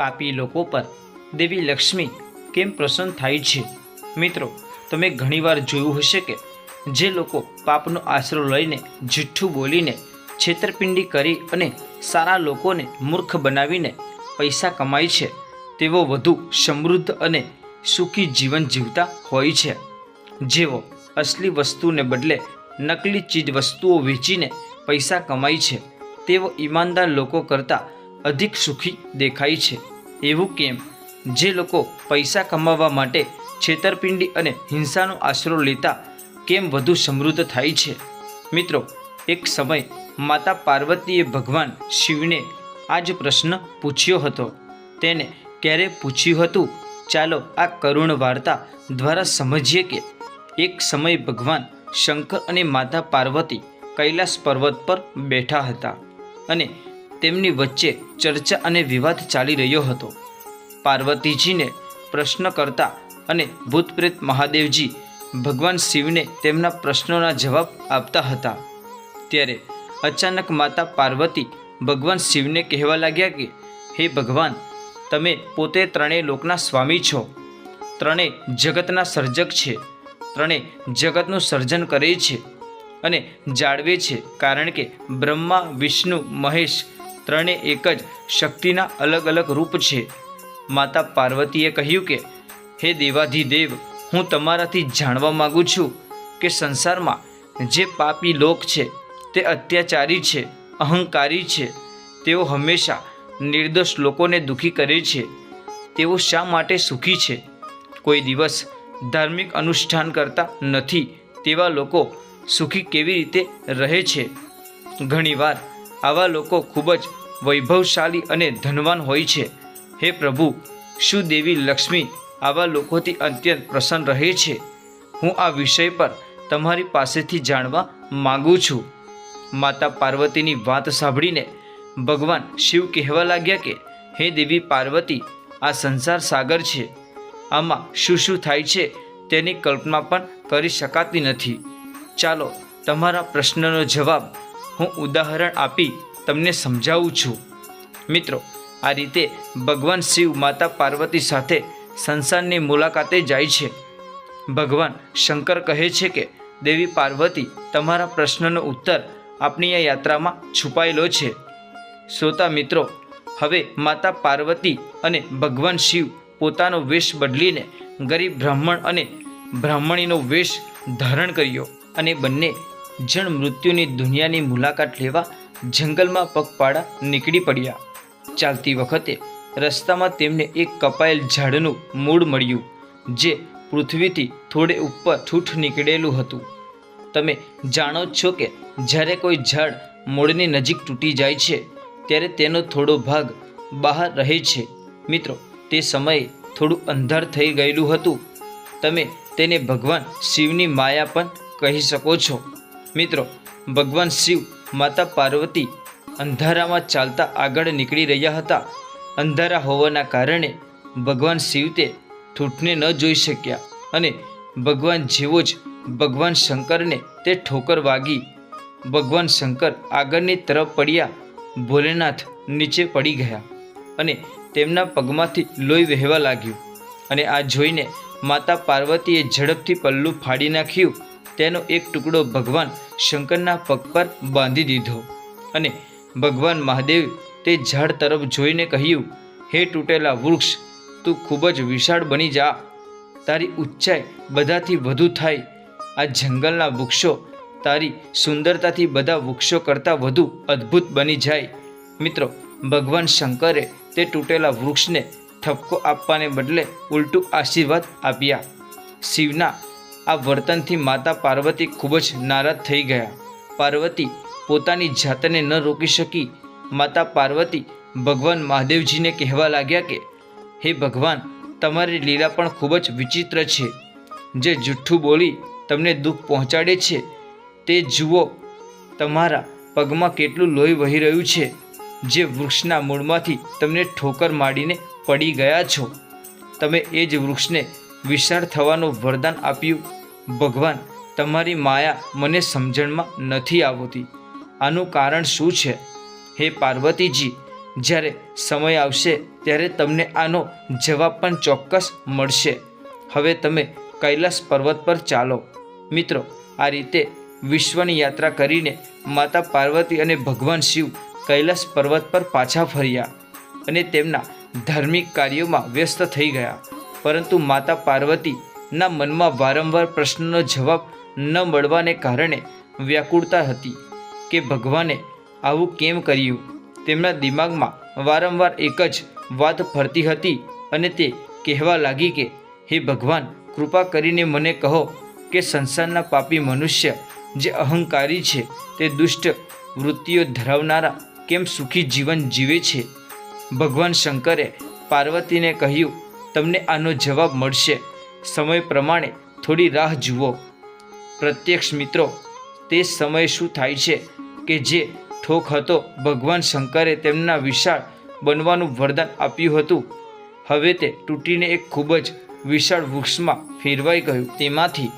પાપી લોકો પર દેવી લક્ષ્મી કેમ પ્રસન્ન થાય છે? મિત્રો, તમે ઘણીવાર જોયું હશે કે જે લોકો પાપનો આશરો લઈને જુઠ્ઠું બોલીને છેતરપિંડી કરી અને સારા લોકોને મૂર્ખ બનાવીને પૈસા કમાય છે, તેઓ વધુ સમૃદ્ધ અને સુખી જીવન જીવતા હોય છે. જેઓ અસલી વસ્તુને બદલે નકલી ચીજ વસ્તુઓ વેચીને પૈસા કમાય છે, તેઓ ઈમાનદાર લોકો કરતાં અધિક સુખી દેખાય છે. એવું કેમ? જે લોકો પૈસા કમાવવા માટે છેતરપિંડી અને હિંસાનો આશરો લેતા કેમ વધુ સમૃદ્ધ થાય છે? મિત્રો, એક સમય માતા પાર્વતીએ ભગવાન શિવને આ જ પ્રશ્ન પૂછ્યો હતો. તેને ક્યારે પૂછ્યું હતું? ચાલો આ કરુણ વાર્તા દ્વારા સમજીએ કે એક સમય ભગવાન શંકર અને માતા પાર્વતી કૈલાસ પર્વત પર બેઠા હતા અને તેમની વચ્ચે ચર્ચા અને વિવાદ ચાલી રહ્યો હતો. પાર્વતીજીને પ્રશ્ન કરતા અને ભૂતપ્રેત મહાદેવજી ભગવાન શિવને તેમના પ્રશ્નોના જવાબ આપતા હતા. ત્યારે અચાનક માતા પાર્વતી ભગવાન શિવને કહેવા લાગ્યા કે, હે ભગવાન, તમે પોતે ત્રણેય લોકના સ્વામી છો. ત્રણેય જગતના સર્જક છે. ત્રણેય જગતનું સર્જન કરે છે અને જાળવે છે કારણ કે બ્રહ્મા, વિષ્ણુ, મહેશ ત્રણે એક જ શક્તિના અલગ અલગ રૂપ છે. માતા પાર્વતીએ કહ્યું કે, હે દેવાધિદેવ, હું તમારાથી જાણવા માગું છું કે સંસારમાં જે પાપી લોક છે, તે અત્યાચારી છે, અહંકારી છે. તેઓ હંમેશા નિર્દોષ લોકોને દુઃખી કરે છે. તેઓ શા માટે સુખી છે? કોઈ દિવસ ધાર્મિક અનુષ્ઠાન કરતા નથી તેવા લોકો સુખી કેવી રીતે રહે છે? ઘણીવાર આવા લોકો ખૂબ જ વૈભવશાળી અને ધનવાન હોય છે. હે પ્રભુ, શું દેવી લક્ષ્મી આવા લોકોથી અત્યંત પ્રસન્ન રહે છે? હું આ વિષય પર તમારી પાસેથી જાણવા માગું છું. માતા પાર્વતીની વાત સાંભળીને ભગવાન શિવ કહેવા લાગ્યા કે, હે દેવી પાર્વતી, આ સંસાર સાગર છે. આમાં શું શું થાય છે તેની કલ્પના પણ કરી શકાતી નથી. ચાલો, તમારા પ્રશ્નનો જવાબ હું ઉદાહરણ આપી તમને સમજાવું છું. મિત્રો, આ રીતે ભગવાન શિવ માતા પાર્વતી સાથે સંસારની મુલાકાતે જાય છે. ભગવાન શંકર કહે છે કે, દેવી પાર્વતી, તમારા પ્રશ્નનો ઉત્તર આપણી આ યાત્રામાં છુપાયેલો છે. શ્રોતા મિત્રો, હવે માતા પાર્વતી અને ભગવાન શિવ પોતાનો વેશ બદલીને ગરીબ બ્રાહ્મણ અને બ્રાહ્મણીનો વેશ ધારણ કર્યો અને બંને જણ મૃત્યુની દુનિયાની મુલાકાત લેવા જંગલમાં પગપાળા નીકળી પડ્યા. ચાલતી વખતે રસ્તામાં તેમને એક કપાયેલ ઝાડનું મૂળ મળ્યું, જે પૃથ્વીથી થોડે ઉપર ઠૂઠ નીકળેલું હતું. તમે જાણો જ છો કે જ્યારે કોઈ ઝાડ મૂળની નજીક તૂટી જાય છે, ત્યારે તેનો થોડો ભાગ બહાર રહે છે. મિત્રો, તે સમયે થોડું અંધાર થઈ ગયેલું હતું. તમે તેને ભગવાન શિવની માયા પણ કહી શકો છો. મિત્રો, ભગવાન શિવ માતા પાર્વતી અંધારામાં ચાલતા આગળ નીકળી રહ્યા હતા. અંધારા હોવાના કારણે ભગવાન શિવ તે ઠૂઠને ન જોઈ શક્યા અને ભગવાન જેવો જ ભગવાન શંકરને તે ઠોકર વાગી. ભગવાન શંકર આગળની તરફ પડ્યા, ભોલેનાથ નીચે પડી ગયા અને તેમના પગમાંથી લોહી વહેવા લાગ્યું અને આ જોઈને માતા પાર્વતીએ ઝડપથી પલ્લું ફાડી નાખ્યું. તેનો એક ટુકડો ભગવાન શંકરના પગ પર બાંધી દીધો. અને ભગવાન મહાદેવ તે ઝાડ તરફ જોઈને કહ્યું, હે તૂટેલા વૃક્ષ, તું ખૂબ જ વિશાળ બની જા. તારી ઊંચાઈ બધાથી વધુ થાય. આ જંગલના વૃક્ષો તારી સુંદરતાથી બધા વૃક્ષો કરતાં વધુ અદ્ભુત બની જાય. મિત્રો, ભગવાન શંકરે તે તૂટેલા વૃક્ષને ઠપકો આપવાને બદલે ઉલટું આશીર્વાદ આપ્યા. શિવના આ વર્તનથી માતા પાર્વતી ખૂબ જ નારાજ થઈ ગયા. પાર્વતી પોતાની જાતને ન રોકી શકી. માતા પાર્વતી ભગવાન મહાદેવજીને કહેવા લાગ્યા કે, હે ભગવાન, તમારી લીલા પણ ખૂબ જ વિચિત્ર છે. જે જુઠ્ઠું બોલી તમને દુઃખ પહોંચાડે છે, તે જુઓ, તમારા પગમાં કેટલું લોહી વહી રહ્યું છે. જે વૃક્ષના મૂળમાંથી તમને ઠોકર માડીને પડી ગયા છો. તમે એ જ વૃક્ષને વિશાળ થવાનું વરદાન આપ્યું. ભગવાન, તમારી માયા મને સમજણમાં નથી આવતી. આનું કારણ શું છે? હે પાર્વતીજી, જ્યારે સમય આવશે, ત્યારે તમને આનો જવાબ પણ ચોક્કસ મળશે. હવે તમે કૈલાસ પર્વત પર ચાલો. મિત્રો, આ રીતે વિશ્વની યાત્રા કરીને માતા પાર્વતી અને ભગવાન શિવ કૈલાસ પર્વત પર પાછા ફર્યા અને તેમના ધાર્મિક કાર્યોમાં વ્યસ્ત થઈ ગયા. પરંતુ માતા પાર્વતીના મનમાં વારંવાર પ્રશ્નનો જવાબ ન મળવાને કારણે વ્યાકુળતા હતી કે ભગવાને આવું કેમ કર્યું? તેમના દિમાગમાં વારંવાર એક જ વાત ફરતી હતી અને તે કહેવા લાગી કે, હે ભગવાન, કૃપા કરીને મને કહો કે સંસારના પાપી મનુષ્ય જે અહંકારી છે તે દુષ્ટ વૃત્તિઓ ધરાવનારા કેમ સુખી જીવન જીવે છે? ભગવાન શંકરે પાર્વતીને કહ્યું, તમને આનો જવાબ મળશે. સમય પ્રમાણે થોડી રાહ જુઓ. પ્રત્યક્ષ મિત્રો, તે સમયે શું થાય છે કે જે ઠોક હતો ભગવાન શંકરે તેમના વિશાળ બનવાનું વરદાન આપ્યું હતું. હવે તે તૂટીને એક ખૂબ જ વિશાળ વૃક્ષમાં ફેરવાઈ ગયું. તેમાંથી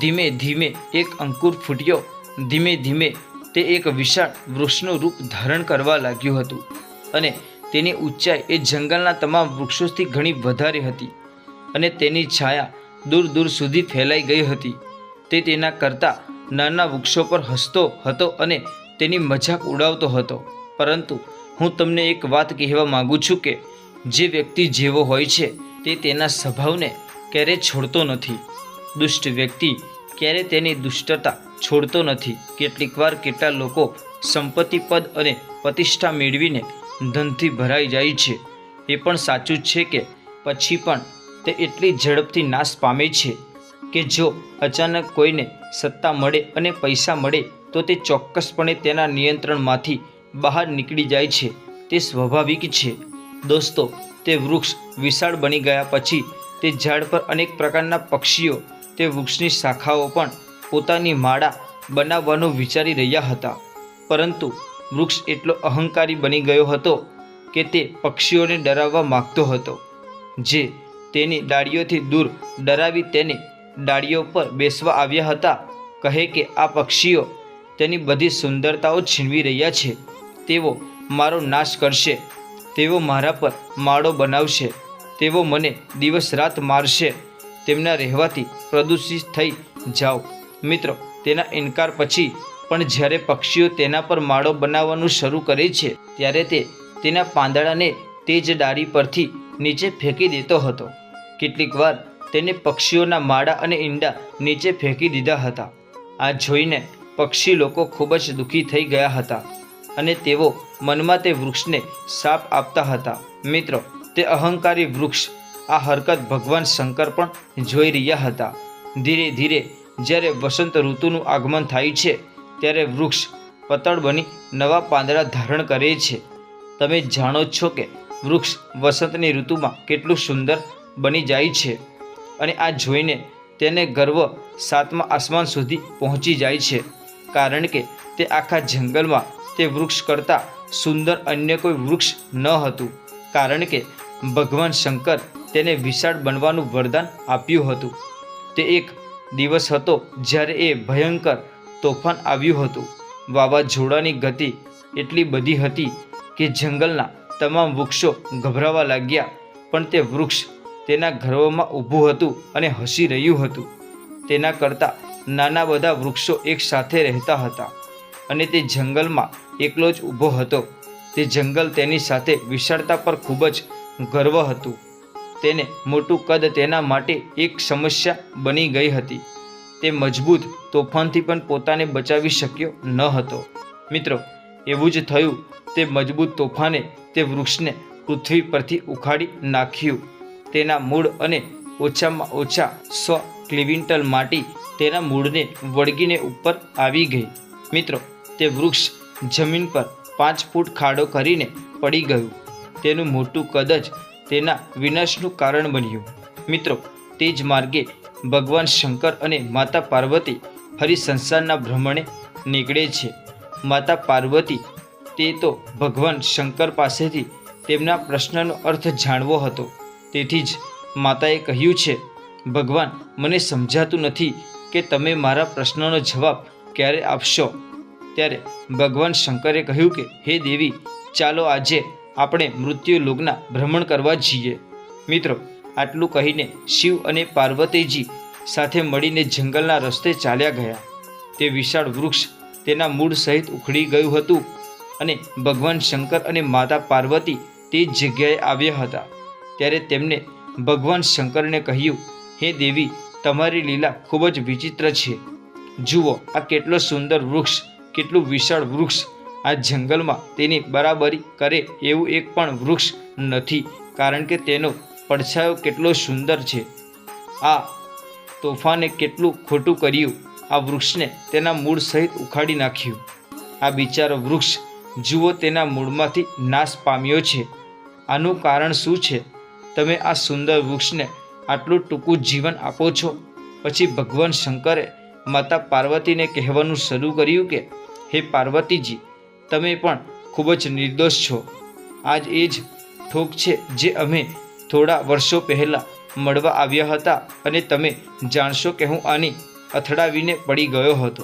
ધીમે ધીમે એક અંકુર ફૂટ્યો. ધીમે ધીમે તે એક વિશાળ વૃક્ષનું રૂપ ધારણ કરવા લાગ્યું હતું અને તેની ઊંચાઈ એ જંગલના તમામ વૃક્ષોથી ઘણી વધારે હતી. અને તેની છાયા દૂર દૂર સુધી ફેલાઈ ગઈ હતી. તે તેના કરતાં નાના વૃક્ષો પર હસતો હતો અને તેની મજાક ઉડાવતો હતો. પરંતુ હું તમને એક વાત કહેવા માગું છું કે જે વ્યક્તિ જેવો હોય છે, તે તેના સ્વભાવને ક્યારેય છોડતો નથી. દુષ્ટ વ્યક્તિ ક્યારે તેની દુષ્ટતા છોડતો નથી. કેટલીકવાર કેટલા લોકો સંપત્તિ પદ અને પ્રતિષ્ઠા મેળવીને ધનથી ભરાઈ જાય છે. એ પણ સાચું છે કે પછી પણ તે એટલી ઝડપથી નાશ પામે છે કે જો અચાનક કોઈને સત્તા મળે અને પૈસા મળે, તો તે ચોક્કસપણે તેના નિયંત્રણમાંથી બહાર નીકળી જાય છે. તે સ્વાભાવિક છે. દોસ્તો, તે વૃક્ષ વિશાળ બની ગયા પછી તે ઝાડ પર અનેક પ્રકારના પક્ષીઓ, તે વૃક્ષની શાખાઓ પણ પોતાની માળા બનાવવાનું વિચારી રહ્યા હતા. પરંતુ વૃક્ષ એટલો અહંકારી બની ગયો હતો કે તે પક્ષીઓને ડરાવવા માગતો હતો, જે તેની ડાળીઓથી દૂર ડરાવી તેને ડાળીઓ પર બેસવા આવ્યા હતા. કહે કે, આ પક્ષીઓ તેની બધી સુંદરતાઓ છીનવી રહ્યા છે. તેઓ મારો નાશ કરશે. તેઓ મારા પર માળો બનાવશે. તેઓ મને દિવસ રાત મારશે. તેમના રહેવાથી પ્રદૂષિત થઈ જાઓ. મિત્રો, તેના ઇનકાર પછી પણ જ્યારે પક્ષીઓ તેના પર માળો બનાવવાનું શરૂ કરે છે, ત્યારે તે તેના પાંદડાને તે જ ડાળી પરથી નીચે ફેંકી દેતો હતો. કેટલીક વાર તેને પક્ષીઓના માળા અને ઈંડા નીચે ફેંકી દીધા હતા. આ જોઈને પક્ષી લોકો ખૂબ જ દુઃખી થઈ ગયા હતા અને તેઓ મનમાં તે વૃક્ષને સાપ આપતા હતા. મિત્રો, તે અહંકારી વૃક્ષ આ હરકત ભગવાન શંકર પણ જોઈ રહ્યા હતા. ધીરે ધીરે જ્યારે વસંત ઋતુનું આગમન થાય છે, ત્યારે વૃક્ષ પતળ બની નવા પાંદડા ધારણ કરે છે. તમે જાણો છો કે વૃક્ષ વસંતની ઋતુમાં કેટલું સુંદર બની જાય છે અને આ જોઈને તેને ગર્વ સાતમા આસમાન સુધી પહોંચી જાય છે. કારણ કે તે આખા જંગલમાં તે વૃક્ષ કરતાં સુંદર અન્ય કોઈ વૃક્ષ ન હતું. કારણ કે ભગવાન શંકર તેને વિશાળ બનવાનું વરદાન આપ્યું હતું. તે એક દિવસ હતો જ્યારે એ ભયંકર તોફાન આવ્યું હતું. વાવાઝોડાની ગતિ એટલી બધી હતી કે જંગલના તમામ વૃક્ષો ગભરાવા લાગ્યા, પણ તે વૃક્ષ તેના ગર્ભમાં ઊભું હતું અને હસી રહ્યું હતું. તેના કરતાં નાના બધા વૃક્ષો એકસાથે રહેતા હતા અને તે જંગલમાં એકલો જ ઊભો હતો. તે જંગલ તેની સાથે વિશાળતા પર ખૂબ જ ગર્વ હતું. તેને મોટું કદ તેના માટે એક સમસ્યા બની ગઈ હતી. તે મજબૂત તોફાનથી પણ પોતાને બચાવી શક્યો ન હતો. મિત્રો, એવું જ થયું. તે મજબૂત તોફાને તે વૃક્ષને પૃથ્વી પરથી ઉખાડી નાખ્યું. તેના મૂળ અને ઓછામાં ઓછા સો ક્લિવિન્ટલ માટી તેના મૂળને વળગીને ઉપર આવી ગઈ. મિત્રો, તે વૃક્ષ જમીન પર પાંચ ફૂટ ખાડો કરીને પડી ગયું. તેનું મોટું કદ જ તેના વિનાશનું કારણ બન્યું. મિત્રો, તે જ માર્ગે ભગવાન શંકર અને માતા પાર્વતી ફરી સંસારના ભ્રમણે નીકળે છે. માતા પાર્વતી, તે તો ભગવાન શંકર પાસેથી તેમના પ્રશ્નનો અર્થ જાણવો હતો. તેથી જ માતાએ કહ્યું છે, ભગવાન, મને સમજાતું નથી કે તમે મારા પ્રશ્નનો જવાબ ક્યારે આપશો. ત્યારે ભગવાન શંકરે કહ્યું કે, હે દેવી, ચાલો આજે આપણે મૃત્યુ લોકના ભ્રમણ કરવા જઈએ. મિત્રો, આટલું કહીને શિવ અને પાર્વતીજી સાથે મળીને જંગલના રસ્તે ચાલ્યા ગયા. તે વિશાળ વૃક્ષ તેના મૂળ સહિત ઉખડી ગયું હતું અને ભગવાન શંકર અને માતા પાર્વતી તે જગ્યાએ આવ્યા હતા. ત્યારે તેમને ભગવાન શંકરને કહ્યું, હે દેવી, તમારી લીલા ખૂબ જ વિચિત્ર છે. જુઓ, આ કેટલો સુંદર વૃક્ષ, કેટલું વિશાળ વૃક્ષ. આ જંગલમાં તેની બરાબરી કરે એવું એક પણ વૃક્ષ નથી, કારણ કે તેનો પડછાયો કેટલો સુંદર છે. આ તોફાને કેટલું ખોટું કર્યું. આ વૃક્ષને તેના મૂળ સહિત ઉખાડી નાખ્યું. આ બિચારો વૃક્ષ, જુઓ, તેના મૂળમાંથી નાશ પામ્યો છે. આનું કારણ શું છે? તમે આ સુંદર વૃક્ષને આટલું ટૂંકું જીવન આપો છો? પછી ભગવાન શંકરે માતા પાર્વતીને કહેવાનું શરૂ કર્યું કે, હે પાર્વતીજી, તમે પણ ખૂબ જ નિર્દોષ છો. આજ એ જ ઠોક છે જે અમે થોડા વર્ષો પહેલાં મળવા આવ્યા હતા અને તમે જાણશો કે હું આની અથડાવીને પડી ગયો હતો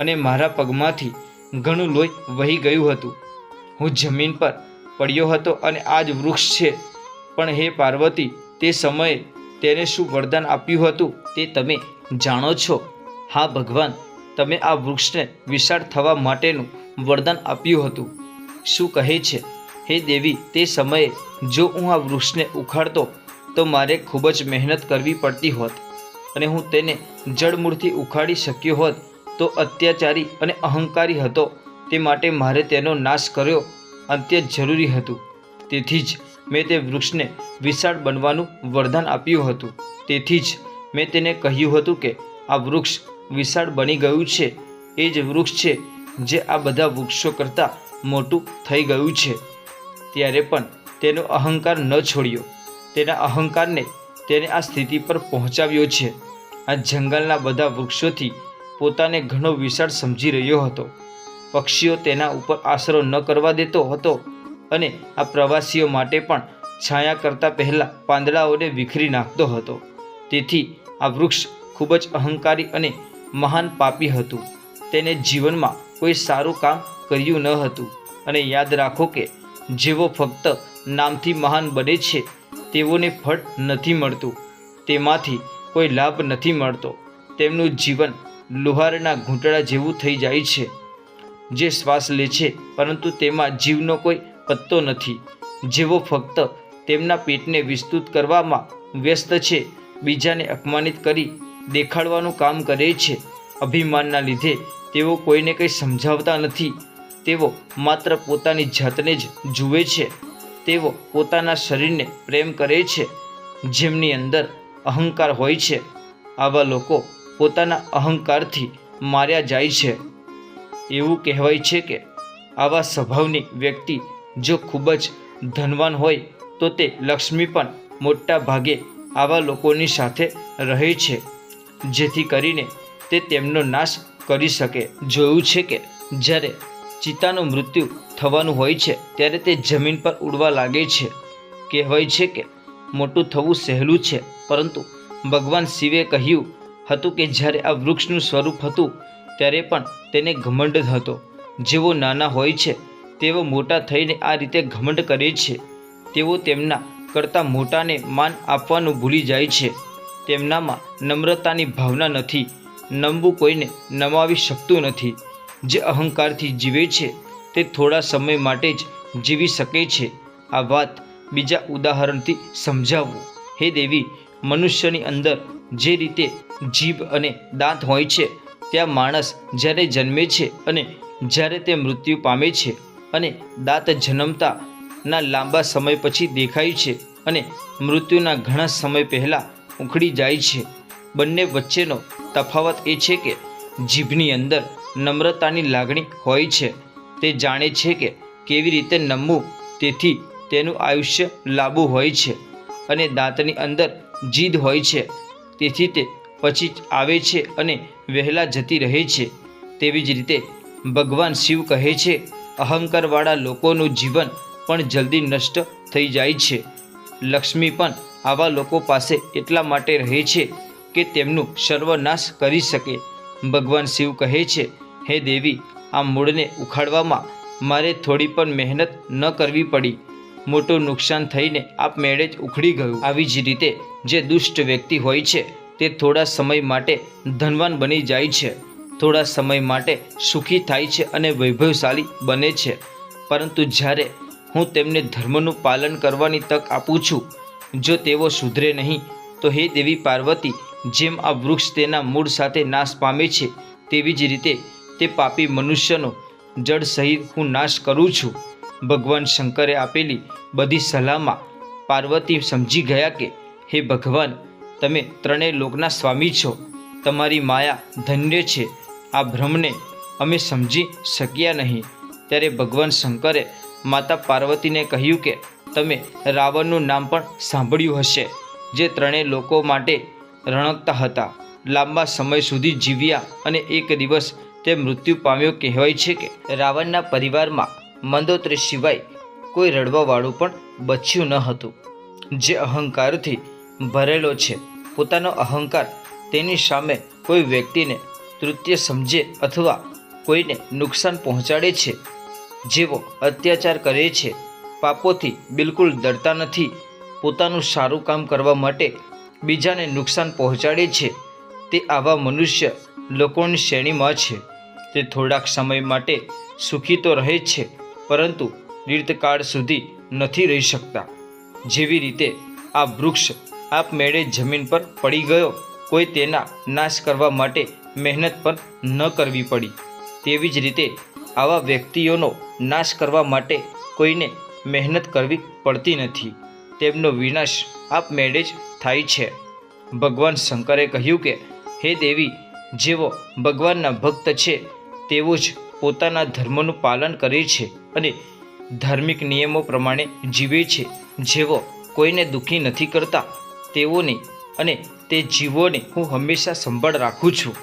અને મારા પગમાંથી ઘણું લોહી વહી ગયું હતું. હું જમીન પર પડ્યો હતો અને આ જ વૃક્ષ છે પણ હે પાર્વતી, તે સમયે તેને શું વરદાન આપ્યું હતું તે તમે જાણો છો? હા, ભગવાન, તમે આ વૃક્ષને વિશાળ થવા માટેનું વરદાન આપ્યું હતું. શું કહે છે? હે દેવી, તે સમયે જો હું આ વૃક્ષને ઉખાડતો, તો મારે ખૂબ જ મહેનત કરવી પડતી હોત અને હું તેને જડમૂળથી ઉખાડી શક્યો હોત, તો અત્યાચારી અને અહંકારી હતો. તે માટે મારે તેનો નાશ કર્યો અત્યંત જરૂરી હતું. તેથી જ મેં તે વૃક્ષને વિશાળ બનવાનું વરદાન આપ્યું હતું. તેથી જ મેં તેને કહ્યું હતું કે, આ વૃક્ષ વિશાળ બની ગયું છે. એ જ વૃક્ષ છે જે આ બધા વૃક્ષો કરતાં મોટું થઈ ગયું છે. ત્યારે પણ તેનો અહંકાર ન છોડ્યો. તેના અહંકારને તેને આ સ્થિતિ પર પહોંચાવ્યો છે. આ જંગલના બધા વૃક્ષોથી પોતાને ઘણો વિશાળ સમજી રહ્યો હતો. પક્ષીઓ તેના ઉપર આશરો ન કરવા દેતો હતો. અને આ પ્રવાસીઓ માટે પણ છાયા કરતાં પહેલાં પાંદડાઓને વિખરી નાખતો હતો. તેથી આ વૃક્ષ ખૂબ જ અહંકારી અને મહાન પાપી હતું. તેને જીવનમાં કોઈ સારું કામ કર્યું ન હતું. અને યાદ રાખો કે જેઓ ફક્ત નામથી મહાન બને છે, તેઓને ફળ નથી મળતું. તેમાંથી કોઈ લાભ નથી મળતો. તેમનું જીવન લુહારના ઘૂંટડા જેવું થઈ જાય છે. જે શ્વાસ લે છે, પરંતુ તેમાં જીવનો કોઈ પત્તો નથી. જેઓ ફક્ત તેમના પેટને વિસ્તૃત કરવામાં વ્યસ્ત છે, બીજાને અપમાનિત કરી દેખાડવાનું કામ કરે છે. અભિમાનના લીધે તેઓ કોઈને કંઈ સમજાવતા નથી. તેઓ માત્ર પોતાની જાતને જ જુએ છે. તેઓ પોતાના શરીરને પ્રેમ કરે છે. જેમની અંદર અહંકાર હોય છે. આવા લોકો પોતાના અહંકારથી માર્યા જાય છે. એવું કહેવાય છે કે આવા સ્વભાવની વ્યક્તિ જો ખૂબ જ ધનવાન હોય, તો તે લક્ષ્મી પણ મોટા ભાગે આવા લોકોની સાથે રહે છે, જેથી કરીને તે તેમનો નાશ કરી શકે. જોયું છે કે જ્યારે ચિતાનું મૃત્યુ થવાનું હોય છે, ત્યારે તે જમીન પર ઉડવા લાગે છે. કહેવાય છે કે મોટું થવું સહેલું છે, પરંતુ ભગવાન શિવે કહ્યું હતું કે જ્યારે આ વૃક્ષનું સ્વરૂપ હતું, ત્યારે પણ તેને ઘમંડ હતો. જેઓ નાના હોય છે તેઓ મોટા થઈને આ રીતે ઘમંડ કરે છે. તેઓ તેમના કરતાં મોટાને માન આપવાનું ભૂલી જાય છે. તેમનામાં નમ્રતાની ભાવના નથી. નમવું કોઈને નમાવી શકતું નથી. જે અહંકારથી જીવે છે, તે થોડા સમય માટે જ જીવી શકે છે. આ વાત બીજા ઉદાહરણથી સમજાવવું હે દેવી, મનુષ્યની અંદર જે રીતે જીભ અને દાંત હોય છે, ત્યાં માણસ જ્યારે જન્મે છે અને જ્યારે તે મૃત્યુ પામે છે અને દાંત જન્મતા ના લાંબા સમય પછી દેખાય છે અને મૃત્યુના ઘણા સમય પહેલાં ઉખડી જાય છે. બંને વચ્ચેનો તફાવત એ છે કે જીભની અંદર નમ્રતાની લાગણી હોય છે. તે જાણે છે કે કેવી રીતે નમવું તેથી તેનું આયુષ્ય લાંબુ હોય છે અને દાંતની અંદર જીદ હોય છે. તેથી તે પછી આવે છે અને વહેલા જતી રહે છે. તેવી જ રીતે ભગવાન શિવ કહે છે અહંકારવાળા લોકોનું જીવન પણ જલ્દી નષ્ટ થઈ જાય છે. લક્ષ્મી પણ આવા લોકો પાસે એટલા માટે રહે છે કે તેમનું સર્વનાશ કરી શકે. ભગવાન શિવ કહે છે, હે દેવી, આ મૂળને ઉખાડવામાં મારે થોડી પણ મહેનત ન કરવી પડી. મોટું નુકસાન થઈને આપમેળે જ ઉખડી ગયું. આવી જ રીતે જે દુષ્ટ વ્યક્તિ હોય છે, તે થોડા સમય માટે ધનવાન બની જાય છે. થોડા સમય માટે સુખી થાય છે અને વૈભવશાળી બને છે. પરંતુ જ્યારે હું તેમને ધર્મનું પાલન કરવાની તક આપું છું, જો તેઓ સુધરે નહીં, તો હે દેવી પાર્વતી, જેમ આ વૃક્ષ તેના મૂળ સાથે નાશ પામે છે, તેવી જ રીતે તે પાપી મનુષ્યનો જડ સહિત હું નાશ કરું છું. ભગવાન શંકરે આપેલી બધી સલાહમાં પાર્વતી સમજી ગયા કે, હે ભગવાન, તમે ત્રણેય લોકના સ્વામી છો. તમારી માયા ધન્ય છે. આ ભ્રમને અમે સમજી શક્યા નહીં. ત્યારે ભગવાન શંકરે માતા પાર્વતીને કહ્યું કે, તમે રાવણનું નામ પણ સાંભળ્યું હશે, જે ત્રણેય લોકો માટે રણકતા હતા. લાંબા સમય સુધી જીવ્યા અને એક દિવસ તે મૃત્યુ પામ્યો કહેવાય છે કે, રાવણના પરિવારમાં મંદોત્રી સિવાય કોઈ રડવાવાળું પણ બચ્યું ન હતું, જે અહંકારથી ભરેલો છે. પોતાનો અહંકાર તેની સામે કોઈ વ્યક્તિને તૃતીય સમજે અથવા કોઈને નુકસાન પહોંચાડે છે, જેવો અત્યાચાર કરે છે, પાપોથી બિલકુલ ડરતા નથી, પોતાનું સારું કામ કરવા માટે બીજાને નુકસાન પહોંચાડે છે, તે આવા મનુષ્ય લોકોની શ્રેણીમાં છે. તે થોડાક સમય માટે સુખી તો રહે છે, પરંતુ દીર્ઘકાળ સુધી નથી રહી શકતા. જેવી રીતે આ વૃક્ષ આપમેળે જમીન પર પડી ગયો કોઈ તેના નાશ કરવા માટે મહેનત પણ ન કરવી પડી. તેવી જ રીતે આવા વ્યક્તિઓનો નાશ કરવા માટે કોઈને મહેનત કરવી પડતી નથી. તેમનો વિનાશ આપમેળે જ થાય છે. ભગવાન શંકરે કહ્યું કે, હે દેવી, જેઓ ભગવાનના ભક્ત છે, તેઓ જ પોતાના ધર્મનું પાલન કરે છે અને ધાર્મિક નિયમો પ્રમાણે જીવે છે. જેઓ કોઈને દુઃખી નથી કરતા, તેઓને અને તે જીવોને હું હંમેશા સંભાળ રાખું છું.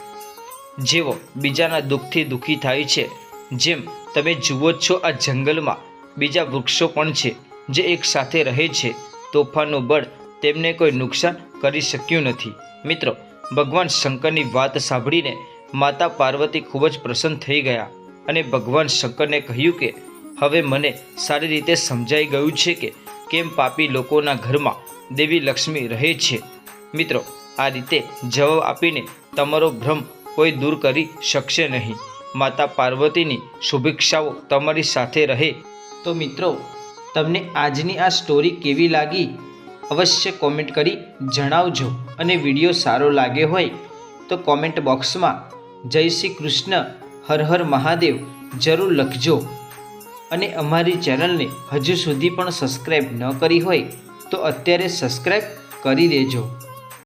જેઓ બીજાના દુઃખથી દુઃખી થાય છે. જેમ તમે જુઓ છો, આ જંગલમાં બીજા વૃક્ષો પણ છે, જે એક સાથે રહે છે. તોફાનનું બળ તેમને કોઈ નુકસાન કરી શક્યું નથી. મિત્રો, ભગવાન શંકરની વાત સાંભળીને માતા પાર્વતી ખૂબ જ પ્રસન્ન થઈ ગયા અને ભગવાન શંકરને કહ્યું કે, હવે મને સારી રીતે સમજાઈ ગયું છે કે કેમ પાપી લોકોના ઘરમાં દેવી લક્ષ્મી રહે છે. મિત્રો આ રીતે જવાબ આપીને તમારો ભ્રમ કોઈ દૂર કરી શકશે નહીં. માતા પાર્વતીની શુભેચ્છાઓ તમારી સાથે રહે. તો મિત્રો, તમને આજની આ સ્ટોરી કેવી લાગી? અવશ્ય કોમેન્ટ કરી જણાવજો અને વીડિયો સારો લાગ્યો હોય તો કોમેન્ટ બોક્સમાં જય શ્રી કૃષ્ણ, હર હર મહાદેવ જરૂર લખજો. અને અમારી ચેનલને હજુ સુધી પણ સબસ્ક્રાઈબ ન કરી હોય તો અત્યારે સબસ્ક્રાઈબ કરી દેજો.